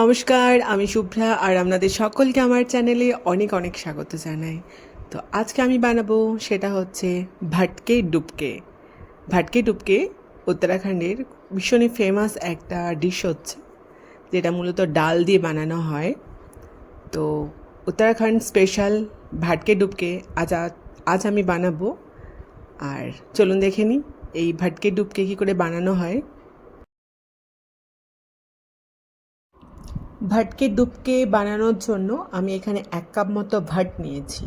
নমস্কার, আমি শুভ্রা আর আপনাদের সকলকে আমার চ্যানেলে অনেক অনেক স্বাগত জানাই। তো আজকে আমি বানাবো, সেটা হচ্ছে ভাটকে ডুবকে। ভাটকে ডুবকে উত্তরাখণ্ডের ভীষণই ফেমাস একটা ডিশ হচ্ছে, যেটা মূলত ডাল দিয়ে বানানো হয়। তো উত্তরাখণ্ড স্পেশাল ভাটকে ডুবকে আজ আজ আমি বানাবো। আর চলুন দেখে নিই, এই ভাটকে ডুবকে কী করে বানানো হয়। ভাটকে ডুবকে বানানোর জন্য আমি এখানে এক কাপ মতো ভাট নিয়েছি।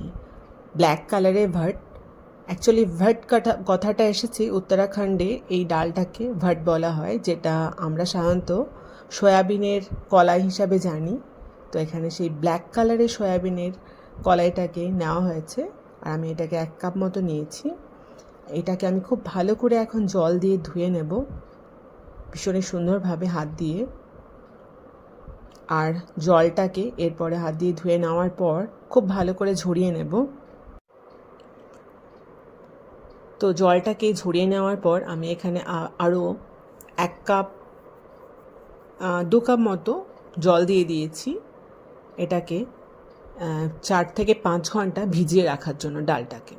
ব্ল্যাক কালারের ভাট। অ্যাকচুয়ালি ভাট কাটা কথাটা এসেছে উত্তরাখণ্ডে এই ডালটাকে ভাট বলা হয়, যেটা আমরা সাধারণত সয়াবিনের কলাই হিসাবে জানি। তো এখানে সেই ব্ল্যাক কালারের সয়াবিনের কলাইটাকে নেওয়া হয়েছে আর আমি এটাকে এক কাপ মতো নিয়েছি। এটাকে আমি খুব ভালো করে এখন জল দিয়ে ধুয়ে নেব। ভীষণই সুন্দরভাবে হাত দিয়ে। আর জলটাকে এরপরে হাত দিয়ে ধুয়ে নেওয়ার পর খুব ভালো করে ঝরিয়ে নেব। তো জলটাকে ঝরিয়ে নেওয়ার পর আমি এখানে আরও এক কাপ দু কাপ মতো জল দিয়ে দিয়েছি। এটাকে চার থেকে পাঁচ ঘণ্টা ভিজিয়ে রাখার জন্য ডালটাকে।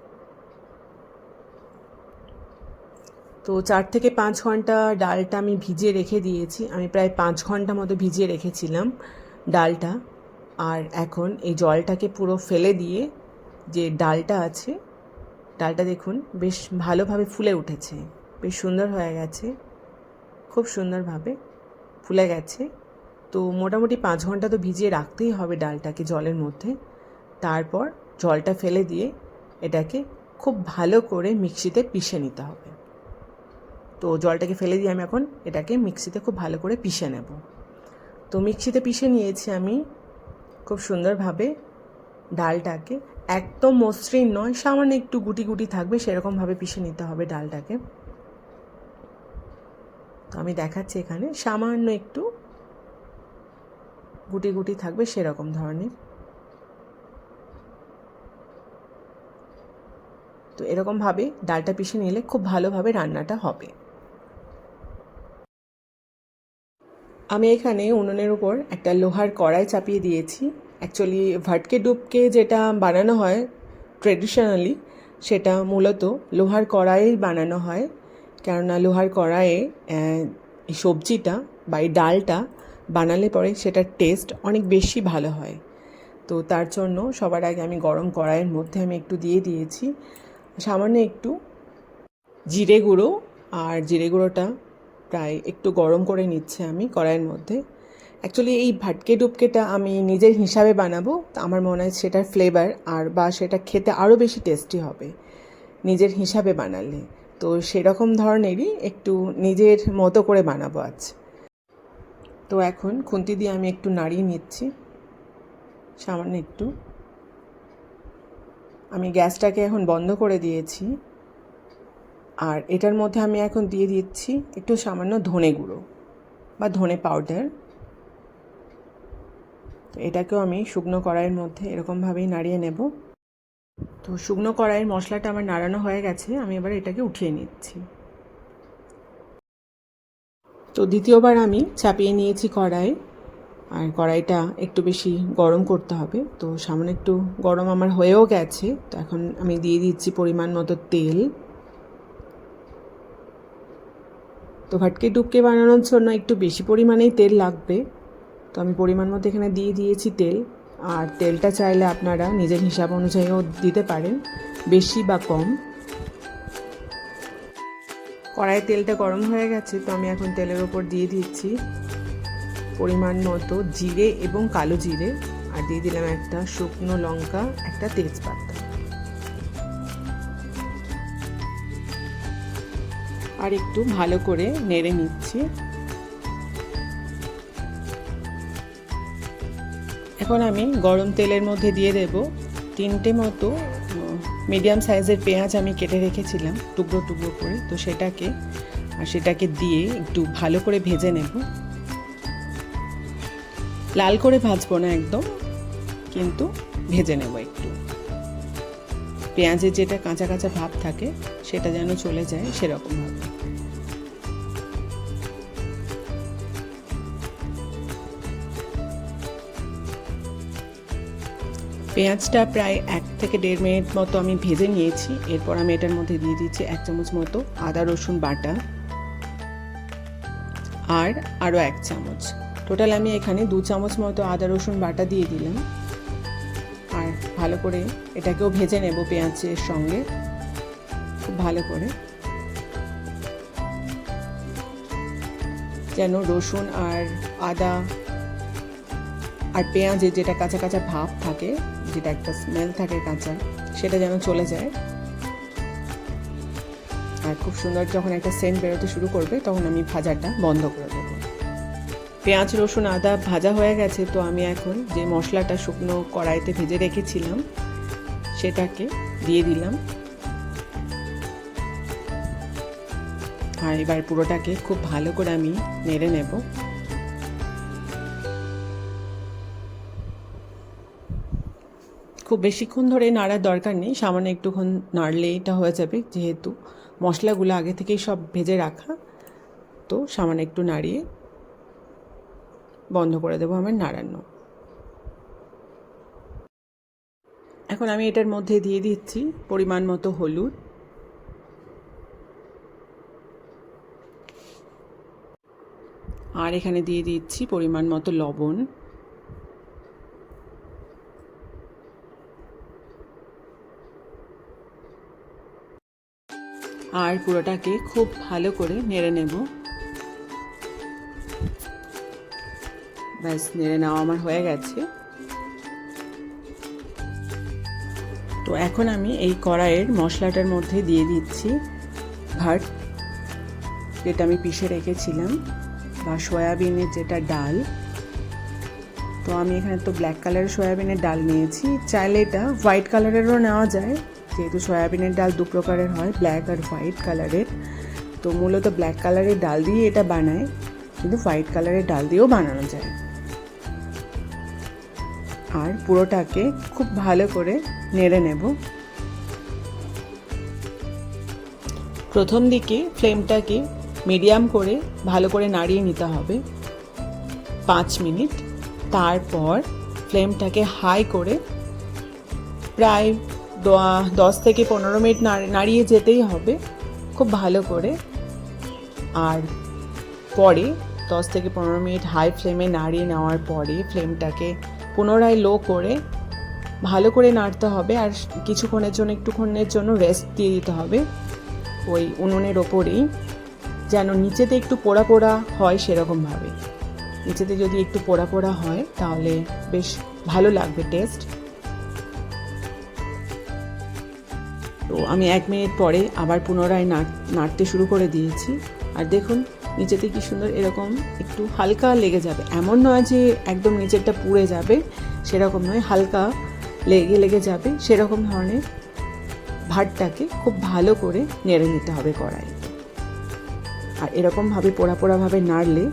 তো চার থেকে পাঁচ ঘণ্টা ডালটা আমি ভিজিয়ে রেখে দিয়েছি। আমি প্রায় পাঁচ ঘণ্টা মতো ভিজিয়ে রেখেছিলাম ডালটা। আর এখন এই জলটাকে পুরো ফেলে দিয়ে যে ডালটা আছে, ডালটা দেখুন বেশ ভালোভাবে ফুলে উঠেছে। বেশ সুন্দর হয়ে গেছে। খুব সুন্দরভাবে ফুলে গেছে। তো মোটামুটি পাঁচ ঘণ্টা তো ভিজিয়ে রাখতেই হবে ডালটাকে জলের মধ্যে। তারপর জলটা ফেলে দিয়ে এটাকে খুব ভালো করে মিক্সিতে পিষে নিতে হবে। তো জলটাকে ফেলে দিয়ে আমি এখন এটাকে মিক্সিতে খুব ভালো করে পিষে নেব। তো মিক্সিতে পিষে নিয়েছি আমি খুব সুন্দরভাবে ডালটাকে। একদম মসৃণ নয়, সামান্য একটু গুটি গুটি থাকবে, সেরকমভাবে পিষে নিতে হবে ডালটাকে। তো আমি দেখাচ্ছি এখানে, সামান্য একটু গুটি গুটি থাকবে সেরকম ধরনের। তো এরকমভাবে ডালটা পিষে নিলে খুব ভালোভাবে রান্নাটা হবে। আমি এখানে উনুনের উপর একটা লোহার কড়াই চাপিয়ে দিয়েছি। অ্যাকচুয়ালি ভাটকে ডুবকে যেটা বানানো হয় ট্রেডিশনালি সেটা মূলত লোহার কড়াইয়েই বানানো হয়। কেননা লোহার কড়াইয়ে সবজিটা বা এই ডালটা বানালে পরে সেটার টেস্ট অনেক বেশি ভালো হয়। তো তার জন্য সবার আগে আমি গরম কড়াইয়ের মধ্যে আমি একটু দিয়ে দিয়েছি। সামান্য একটু জিরে গুঁড়ো, আর জিরে গুঁড়োটা প্রায় একটু গরম করে নিচ্ছে আমি কড়াইয়ের মধ্যে। অ্যাকচুয়ালি এই ভাটকে ডুবকেটা আমি নিজের হিসাবে বানাবো। তো আমার মনে হয় সেটার ফ্লেভার আর বা সেটা খেতে আরও বেশি টেস্টি হবে নিজের হিসাবে বানালে। তো সেরকম ধরনেরই একটু নিজের মতো করে বানাবো আজ। তো এখন খুন্তি দিয়ে আমি একটু নাড়িয়ে নিচ্ছি। সামান্য একটু। আমি গ্যাসটাকে এখন বন্ধ করে দিয়েছি। আর এটার মধ্যে আমি এখন দিয়ে দিচ্ছি একটু সামান্য ধনে গুঁড়ো বা ধনে পাউডার তো এটাকেও আমি শুকনো কড়াইয়ের মধ্যে এরকমভাবেই নাড়িয়ে নেব। তো শুকনো কড়াইয়ের মশলাটা আমার নাড়ানো হয়ে গেছে, আমি এবার এটাকে উঠিয়ে নিচ্ছি। তো দ্বিতীয়বার আমি চাপিয়ে নিয়েছি কড়াই, আর কড়াইটা একটু বেশি গরম করতে হবে। তো সামান্য একটু গরম আমার হয়েও গেছে, তো এখন আমি দিয়ে দিচ্ছি পরিমাণ মতো তেল। তো ভাটকে ডুবকে বানানোর জন্য একটু বেশি পরিমাণেই তেল লাগবে। তো আমি পরিমাণ মতো এখানে দিয়ে দিয়েছি তেল। আর তেলটা চাইলে আপনারা নিজের হিসাব অনুযায়ীও দিতে পারেন, বেশি বা কম। কড়াইয়ে তেলটা গরম হয়ে গেছে, তো আমি এখন তেলের ওপর দিয়ে দিচ্ছি পরিমাণ মতো জিরে এবং কালো জিরে। আর দিয়ে দিলাম একটা শুকনো লঙ্কা, একটা তেজপাতা। আর একটু ভালো করে নেড়ে নিচ্ছি। এখন আমি গরম তেলের মধ্যে দিয়ে দেব তিনটে মতো মিডিয়াম সাইজের পেঁয়াজ আমি কেটে রেখেছিলাম, টুকরো টুকরো করে। তো সেটাকে, আর সেটাকে দিয়ে একটু ভালো করে ভেজে নেব। লাল করে ভাজবো না একদম, কিন্তু ভেজে নেব একটু। পেঁয়াজের যেটা কাঁচা কাঁচা ভাব থাকে, সেটা যেন চলে যায় সেরকমভাবে পেঁয়াজটা প্রায় এক থেকে দেড় মিনিট মতো আমি ভেজে নিয়েছি। এরপর আমি এটার মধ্যে দিয়ে দিচ্ছি এক চামচ মতো আদা, রসুন বাটা আর আরও এক চামচ। টোটাল আমি এখানে দু চামচ মতো আদা, রসুন বাটা দিয়ে দিলাম। আর ভালো করে এটাকেও ভেজে নেব পেঁয়াজের সঙ্গে। খুব ভালো করে। যেন রসুন আর আদা আর পেঁয়াজে যেটা কাঁচা কাঁচা ভাব থাকে, যেটা একটা স্মেল থাকে কাঁচা, সেটা যেন চলে যায়। আর খুব সুন্দর যখন একটা সেন্ট বেরোতে শুরু করবে, তখন আমি ভাজাটা বন্ধ করে দেবো। পেঁয়াজ, রসুন, আদা ভাজা হয়ে গেছে, তো আমি এখন যে মশলাটা শুকনো কড়াইতে ভেজে রেখেছিলাম, সেটাকে দিয়ে দিলাম। আর এবার পুরোটাকে খুব ভালো করে আমি নেড়ে নেব। খুব বেশিক্ষণ ধরে নাড়ার দরকার নেই। সামান্য একটুক্ষণ নাড়লে এটা হয়ে যাবে যেহেতু। মশলাগুলো আগে থেকেই সব ভেজে রাখা। তো সামান্য একটু নাড়িয়ে বন্ধ করে দেবো আমার নাড়ানো। এখন আমি এটার মধ্যে দিয়ে দিচ্ছি পরিমাণ মতো হলুদ। আর এখানে দিয়ে দিচ্ছি পরিমাণ মতো লবণ। আর পুরোটাকে খুব ভালো করে নেড়ে নেব। ব্যাস, নেড়ে নেওয়া আমার হয়ে গেছে। তো এখন আমি এই কড়াইয়ের মশলাটার মধ্যে দিয়ে দিচ্ছি ভাট যেটা আমি পিষে রেখেছিলাম, বা সয়াবিনের যেটা ডাল। তো আমি এখানে তো ব্ল্যাক কালারের সয়াবিনের ডাল নিয়েছি। চাইলে এটা হোয়াইট কালারেরও নেওয়া যায়। যেহেতু সয়াবিনের ডাল দু প্রকারের হয় ব্ল্যাক আর হোয়াইট কালারের তো মূলত ব্ল্যাক কালারের ডাল দিয়ে এটা বানায়, কিন্তু হোয়াইট কালারের ডাল দিয়েও বানানো যায়। আর পুরোটাকে খুব ভালো করে নেড়ে নেব। প্রথম দিকে ফ্লেমটাকে মিডিয়াম করে ভালো করে নাড়িয়ে নিতে হবে। পাঁচ মিনিট। তারপর ফ্লেমটাকে হাই করে প্রায় দশ থেকে পনেরো মিনিট নাড়িয়ে যেতেই হবে। খুব ভালো করে। আর পরে দশ থেকে পনেরো মিনিট হাই ফ্লেমে নাড়িয়ে নেওয়ার পরে ফ্লেমটাকে পুনরায় লো করে ভালো করে নাড়তে হবে আর কিছুক্ষণের জন্য, একটুক্ষণের জন্য রেস্ট দিয়ে দিতে হবে। ওই উনুনের ওপরেই যেন নিচেতে একটু পোড়া পোড়া হয় সেরকমভাবে। নিচেতে যদি একটু পোড়া পোড়া হয় তাহলে বেশ ভালো লাগবে টেস্ট আমি এক মিনিট পরে আবার পুনরায় নাড়তে শুরু করে দিয়েছি। আর দেখুন, নিচেতে কি সুন্দর এরকম একটু হালকা লেগে যাবে। এমন নয় যে একদম নিচেরটা পুড়ে যাবে, সেরকম নয়, হালকা লেগে লেগে যাবে। সেরকম ধরনের ভাতটাকে খুব ভালো করে নেড়ে নিতে হবে কড়াই আর এরকমভাবে পোড়া পোড়াভাবে নাড়লে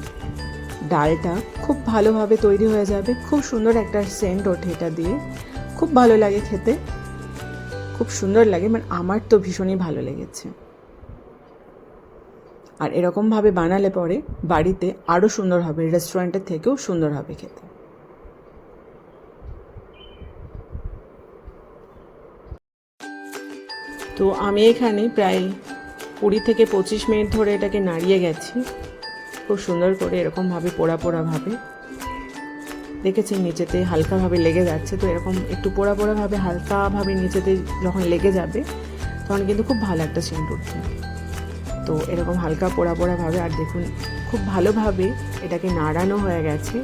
ডালটা খুব ভালোভাবে তৈরি হয়ে যাবে। খুব সুন্দর একটা সেন্ট ওঠে এটা দিয়ে। খুব ভালো লাগে খেতে। খুব সুন্দর লাগে মানে আমার তো ভীষণই ভালো লেগেছে। আর এরকমভাবে বানালে পরে বাড়িতে আরও সুন্দর হবে রেস্টুরেন্টের থেকেও সুন্দর হবে খেতে। তো আমি এখানে প্রায় কুড়ি থেকে পঁচিশ মিনিট ধরে এটাকে নাড়িয়ে গেছি। খুব সুন্দর করে এরকমভাবে পোড়া পোড়াভাবে দেখেছি নিচেতে হালকাভাবে লেগে যাচ্ছে, তো এরকম একটু পোড়া পোড়াভাবে হালকাভাবে নিচেতে যখন লেগে যাবে, তখন কিন্তু খুব ভালো একটা সেন্ট তো এরকম হালকা পোড়া পোড়াভাবে আর দেখুন, খুব ভালোভাবে এটাকে নাড়ানো হয়ে গেছে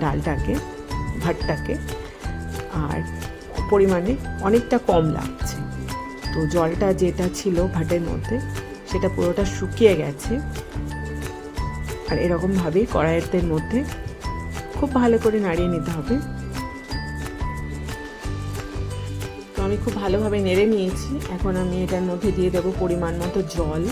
ডালটাকে, ভাতটাকে, আর পরিমাণে অনেকটা কম লাগছে। তো জলটা যেটা ছিল ভাটের মধ্যে, সেটা পুরোটা শুকিয়ে গেছে। আর এরকমভাবেই কড়াইয়ের মধ্যে খুব ভালো করে নাড়িয়ে নিতে হবে। তো আমি খুব ভালোভাবে নেড়ে নিয়েছি। এখন আমি এটার মধ্যে দিয়ে দেবো পরিমাণ মতো জল।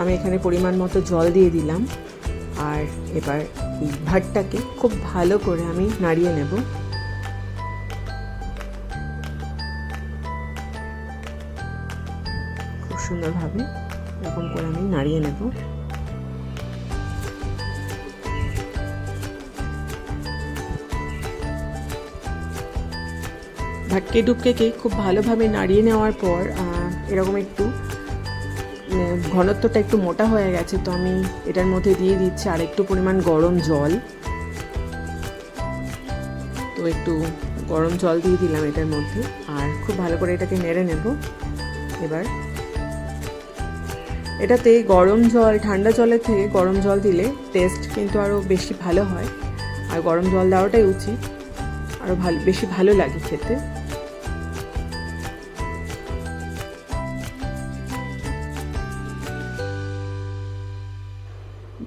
আমি এখানে পরিমাণ মতো জল দিয়ে দিলাম। আর এবার ভাতটাকে খুব ভালো করে আমি নাড়িয়ে নেব। সুন্দরভাবে এরকম করে আমি নাড়িয়ে নেব। ভাটকে ডুবকেকে খুব ভালোভাবে নাড়িয়ে নেওয়ার পর এরকম একটু ঘনত্বটা একটু মোটা হয়ে গেছে, তো আমি এটার মধ্যে দিয়ে দিচ্ছি আর একটু পরিমাণ গরম জল। তো একটু গরম জল দিয়ে দিলাম এটার মধ্যে, আর খুব ভালো করে এটাকে নেড়ে নেব। এবার এটাতে গরম জল, ঠান্ডা জলের থেকে গরম জল দিলে টেস্ট কিন্তু আরও বেশি ভালো হয়। আর গরম জল দেওয়াটাই উচিত। আরও ভালো, বেশি ভালো লাগে খেতে।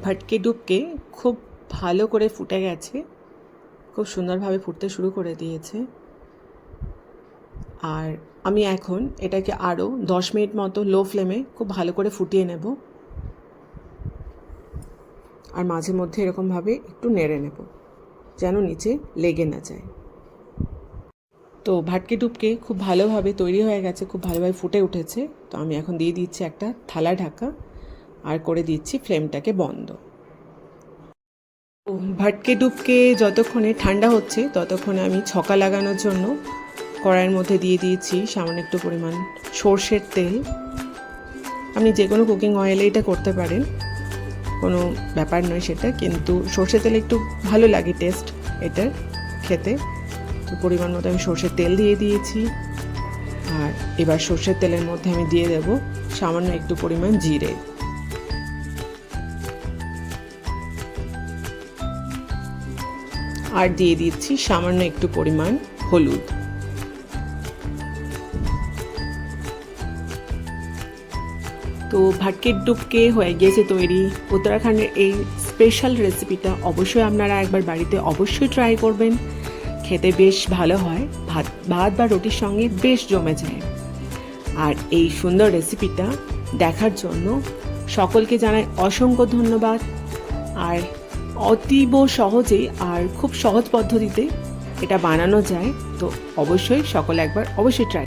ভাটকে ডুবকে খুব ভালো করে ফুটে গেছে। খুব সুন্দরভাবে ফুটতে শুরু করে দিয়েছে। আর আমি এখন এটাকে আরও দশ মিনিট মতো লো ফ্লেমে খুব ভালো করে ফুটিয়ে নেব। আর মাঝে মধ্যে এরকমভাবে একটু নেড়ে নেব, যেন নিচে লেগে না যায়। তো ভাটকে ডুবকে খুব ভালোভাবে তৈরি হয়ে গেছে, খুব ভালোভাবে ফুটে উঠেছে। তো আমি এখন দিয়ে দিচ্ছি একটা থালা ঢাকা আর করে দিচ্ছি ফ্লেমটাকে বন্ধ। ভাটকে ডুবকে যতক্ষণে ঠান্ডা হচ্ছে, ততক্ষণে আমি ছকা লাগানোর জন্য কড়াইয়ের মধ্যে দিয়ে দিয়েছি সামান্য একটু পরিমাণ সর্ষের তেল। আপনি যে কোনো কুকিং অয়েলে এটা করতে পারেন, কোনো ব্যাপার নয় সেটা, কিন্তু সর্ষের তেল একটু ভালো লাগে টেস্ট এটার খেতে। তো পরিমাণ মতো আমি সর্ষের তেল দিয়ে দিয়েছি। আর এবার সর্ষের তেলের মধ্যে আমি দিয়ে দেব সামান্য একটু পরিমাণ জিরে। আর দিয়ে দিচ্ছি সামান্য একটু পরিমাণ হলুদ। তো ভাটকের ডুবকে হয়ে গিয়েছে তৈরি। উত্তরাখণ্ডের এই স্পেশাল রেসিপিটা অবশ্যই আপনারা একবার বাড়িতে অবশ্যই ট্রাই করবেন। খেতে বেশ ভালো হয়, ভাত ভাত বা রুটির সঙ্গে বেশ জমে যায়। আর এই সুন্দর রেসিপিটা দেখার জন্য সকলকে জানাই অসংখ্য ধন্যবাদ। আর অতীব সহজেই আর খুব সহজ পদ্ধতিতে এটা বানানো যায়, তো অবশ্যই সকলে একবার অবশ্যই ট্রাই